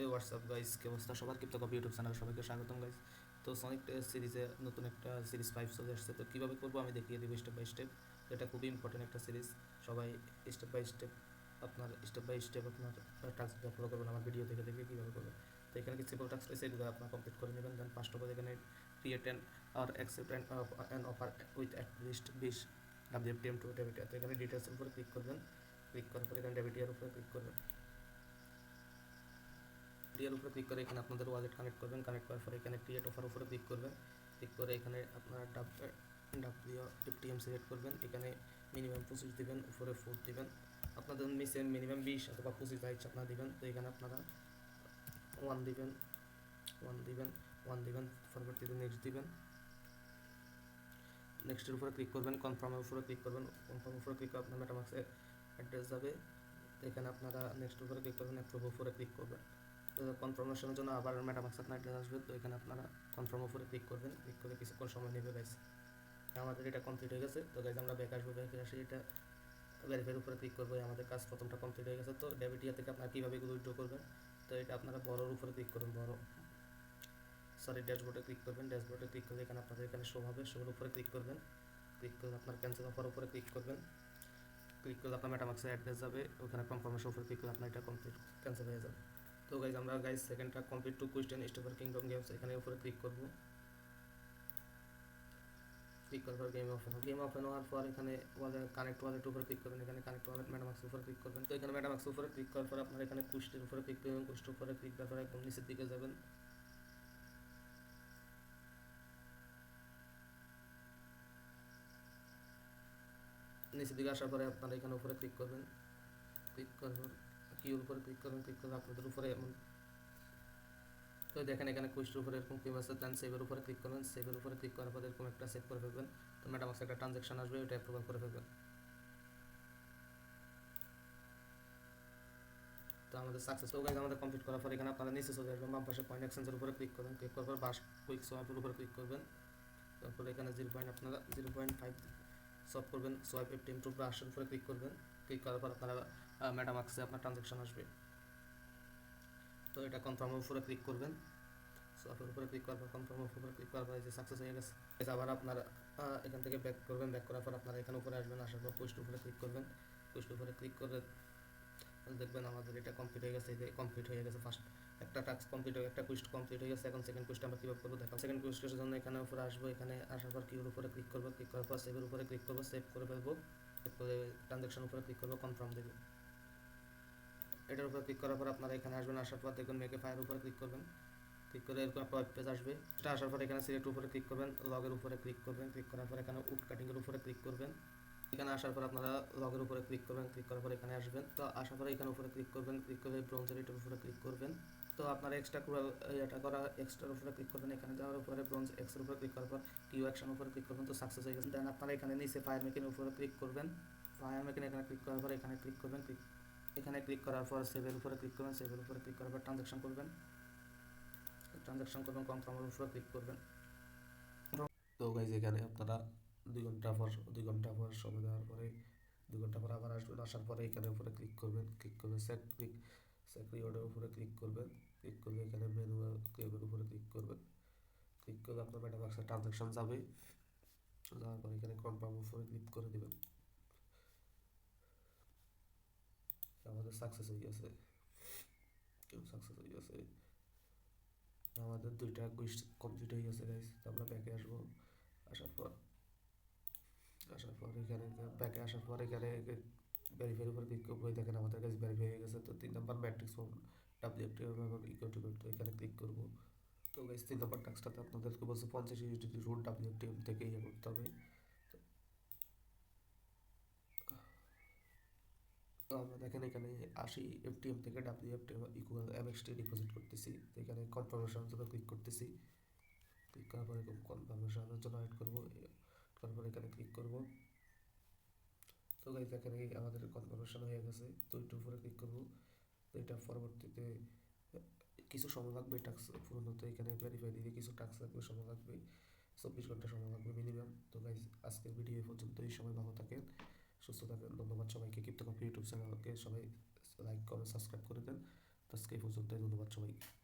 এই WhatsApp guys কি অবস্থা সবার ক্রিপ্টো কপি ইউটিউব চ্যানেল সবাইকে স্বাগতম গাইস তো সনিক সিরিজে নতুন একটা সিরিজ ফাইভ চলে আসছে। তো কীভাবে করব আমি দেখিয়ে দেবো স্টেপ বাই স্টেপ এটা খুবই ইম্পর্টেন্ট একটা সিরিজ সবাই স্টেপ বাই স্টেপ আপনার স্টেপ বাই স্টেপ আপনার টাস্কটা ফলো করবেন আমার ভিডিও থেকে দেখে কীভাবে করবেন। তো এখানে কিছু টাস্ক রয়েছে, এগুলো আপনার কমপ্লিট করে নেবেন। দেন ফার্স্ট অফ অল এখানে create and R accept and and offer with at least বিশ ডাব্লিউ টু ডেবিট তো এখানে ডিটেলসের উপরে ক্লিক করবেন। ক্লিক করার পরে এখানে ডেবিট ইয়ার উপরে ক্লিক করবেন। ডিয়ার উপরে ক্লিক করে এখানে আপনাদের ওয়ালেট কানেক্ট করবেন কানেক্ট করার পরে এখানে ক্রিয়েট অফার উপরে ক্লিক করবেন। ক্লিক করে এখানে আপনারা ডাব ডাব্লিউ টিএম সিলেক্ট করবেন। এখানে মিনিমাম পঁচিশ দিবেন, উপরে ফোর দিবেন। আপনাদের মিসে মিনিমাম বিশ অথবা পঁচিশ ইচ্ছা আপনারা দিবেন। তো এখানে আপনারা ওয়ান দিবেন ওয়ান দিবেন ওয়ান দিবেন, পরবর্তীতে নেক্সট দিবেন। নেক্সটের উপরে ক্লিক করবেন কনফার্মের উপরে ক্লিক করবেন। কনফার্মের উপরে ক্লিক করে আপনার মেটামাক্সে অ্যাড্রেস যাবে। এখানে আপনারা নেক্সট উপরে ক্লিক করবেন অ্যাপ্রুভ উপরে ক্লিক করবেন। তো কনফার্মেশনের জন্য আবার মেটামাক্স আপনার অ্যাড্রেস আসবে, তো এখানে আপনারা কনফার্ম উপরে ক্লিক করবেন ক্লিক করে কিছুক্ষণ সময় নেবে গাইস আমাদের এটা কমপ্লিট হয়ে গেছে। তো গাইজ আমরা ব্যাক আসব ব্যাকে আসে এটা ভেরিফাইয়ের উপরে ক্লিক করব আমাদের কাজ প্রথমটা কমপ্লিট হয়ে গেছে। তো ডেবিট ইয়া থেকে আপনারা কীভাবে এগুলো উইড্রো করবেন, তো এটা আপনারা বড়োর উপরে ক্লিক করবেন বড় সরি ড্যাশবোর্ডে ক্লিক করবেন ড্যাশবোর্ডে ক্লিক করলে এখানে আপনাদের এখানে শো হবে শোর উপরে ক্লিক করবেন। ক্লিক করে আপনার ক্যান্সেল অফার উপরে ক্লিক করবেন। ক্লিক করলে আপনার মেটামাক্সের অ্যাড্রেস যাবে, ওখানে কনফার্মেশন উপরে ক্লিক করলে আপনার এটা কমপ্লিট ক্যান্সেল হয়ে যাবে। তো গাইজ আমরা গাইজ সেকেন্ডটা কমপ্লিট টু কোয়েশ্চেন স্টোভার কিংডম গেমস এখানে উপরে ক্লিক করব। ক্লিক করার পর গেম ওপেন গেম ওপেন হওয়ার পর এখানে ওয়ালেট কানেক্ট ওয়ালেট উপরে ক্লিক করবেন। এখানে কানেক্ট ওয়ালেট মেটামাক্স উপরে ক্লিক করবেন। তো এখানে মেটামাক্স উপরে ক্লিক করার পর আপনার এখানে কুষ্টের উপরে ক্লিক করবেন। কুষ্টের উপরে ক্লিক করার পর একদম নিচের দিকে যাবেন। নিচের দিকে আসার পরে আপনারা এখানে উপরে ক্লিক করবেন। ক্লিক করার কিউর উপরে ক্লিক করবেন ক্লিক করলে আপনাদের উপরে এমন। তো দেখেন এখানে কুইস্টের উপরে এরকম কেউ আছে দেন সেভের উপরে ক্লিক করবেন সেভের উপরে ক্লিক করার পর এরকম একটা সেভ করে ফেলবেন। তো ম্যাডামাক্স একটা ট্রানজ্যাকশন আসবে ওটা অ্যাপ্রুভাল করে ফেলবেন। তো আমাদের সাকসেস তো গাইজ আমাদের কমপ্লিট করার পর এখানে আপনারা নিচে চলে আসবেন, বাম পাশে পয়েন্ট এক্সচেঞ্জের উপরে ক্লিক করবেন। ক্লিক করার পর বাস কুইক সোয়াপের উপরে ক্লিক করবেন। তারপরে এখানে জিরো পয়েন্ট আপনারা জিরো পয়েন্ট ফাইভ সলভ করবেন সোয়াইপ এফটিএম টু ব্রাশের উপরে ক্লিক করবেন। ক্লিক করার পর আপনারা ম্যাডামাক্সে আপনার ট্রানজ্যাকশন আসবে। তো এটা কনফার্মের উপরে ক্লিক করবেন। সোয়াপের উপরে ক্লিক করার পর কনফার্মের উপরে ক্লিক করার পর যে সাকসেস হয়ে গেছে আবার আপনার এখান থেকে ব্যাক করবেন। ব্যাক করার পর আপনারা এখানে উপরে আসবেন, আসার পর পোস্ট উপরে ক্লিক করবেন। পোস্ট উপরে ক্লিক করে দেখবেন আমাদের এটা কমপ্লিট হয়ে গেছে কমপ্লিট হয়ে গেছে ফার্স্ট একটা টাস্ক কমপ্লিট হয়ে, একটা কুইস্ট কমপ্লিট হয়ে গেছে। এখন সেকেন্ড কুইস্ট আমরা কীভাবে করব দেখো সেকেন্ড কুইস্টের জন্য এখানে উপরে আসব, এখানে আসার পর কিউর উপরে ক্লিক করব। ক্লিক করার পর সেভের উপরে ক্লিক করব সেভ করে ফেলব। সেভ ট্রানজাকশন উপরে ক্লিক করব কনফার্ম দেবো। এটার উপর ক্লিক করার পর আপনারা এখানে আসবেন আসার পর দেখবেন মেকে ফায়ার উপরে ক্লিক করবেন ক্লিক করে এরকম একটা ওয়েব পেজ আসবে সেটা আসার পর এখানে সিলেক্ট উপরে ক্লিক করবেন লগের উপরে ক্লিক করবেন ক্লিক করার পর এখানে উড কাটিংয়ের উপরে ক্লিক করবেন এখানে আসার পর আপনারা লগের উপরে ক্লিক করবেন ক্লিক করার পর এখানে আসবেন তো আসার পর এখানে উপরে ক্লিক করবেন ক্লিক করে ব্রোঞ্জের এটার উপরে ক্লিক করবেন তো আপনারা এক্সট্রা এটা করা এক্সট্রার উপরে ক্লিক করবেন এখানে যাওয়ার উপরে ব্রোঞ্জ এক্সের উপরে ক্লিক করার পর কিউ অ্যাকশন উপরে ক্লিক করবেন তো সাকসেস হয়ে গেছে দেন আপনারা এখানে নিচে ফায়ার মেকিনের উপরে ক্লিক করবেন ফায়ার মেকিন এখানে ক্লিক করার পর এখানে ক্লিক করবেন ক্লিক এখানে ক্লিক করার পর সেভের উপরে ক্লিক করবেন সেভের উপরে ক্লিক করার পর ট্রানজাকশন করবেন। ট্রানজাকশন করবেন কনফার্মের উপরে ক্লিক করবেন। তো গাইজ এখানে আপনারা দুই ঘণ্টা পর, দুই ঘণ্টা পর সময় দেওয়ার পরে, দুই ঘণ্টা পর আবার আসবেন, আসার পরে এখানে উপরে ক্লিক করবেন ক্লিক করবেন সেট ক্লিক সেট রিওয়ার্ডের উপরে ক্লিক করবেন ক্লিক করলে এখানে মেনু ক্লেমের উপরে ক্লিক করবেন। ক্লিক করলে আপনার মেটাবাক্সের ট্রানজাকশন যাবে, যাওয়ার পরে এখানে কনফার্ম উপরে ক্লিক করে দেবেন আমাদের সাকসেস হয়ে গেছে সাকসেস হয়ে গেছে আমাদের দুইটা কুইজ কমপ্লিট হয়ে গেছে গাইস তো আমরা ব্যাকে আসব। আসার পর আসার পর এখানে ব্যাকে আসার পর এখানে ভেরিফাইয়ের উপর ক্লিক করব। দেখেন আমাদের কাছে ভেরিফাই হয়ে গেছে, তো তিন নম্বর ম্যাট্রিক্স ফর্ম ডাব্লিউএফটি এবং ইকো টু তো এখানে ক্লিক করব। তো গাইস তিন নম্বর টাস্কটাতে আপনাদেরকে বলছে, পঞ্চাশ ইউনিটি রুট ডাব্লিউএফটি থেকে ইয়ে করতে হবে। তো আমরা দেখেন এখানে আশি এফটিএম থেকে W F T WFT equal MXT deposit করতেছি। তো এখানে কনফার্মেশনের জন্য ক্লিক করতেছি। ক্লিক করার পরে কনফার্মেশনের জন্য অ্যাড করব। করার পরে এখানে ক্লিক করব। তো গাইজ এখানে আমাদের কনফার্মেশন হয়ে গেছে। তো এটার উপরে ক্লিক করব। তো এটা পরবর্তীতে, কিছু সময় লাগবে টাক্স পূরণ হতে এখানে ভেরিফাই দিতে কিছু টাক্স লাগবে, সময় লাগবে। চব্বিশ ঘণ্টা সময় লাগবে মিনিমাম তো গাইজ আজকের ভিডিও পর্যন্ত এই সময় ভালো থাকেন। সুস্থ থাকেন ধন্যবাদ সবাইকে। ক্রিপ্টো কপি ইউটিউব চ্যানেলকে সবাই লাইক করে সাবস্ক্রাইব করে দেন। আজকে এই পর্যন্তই। ধন্যবাদ সবাইকে।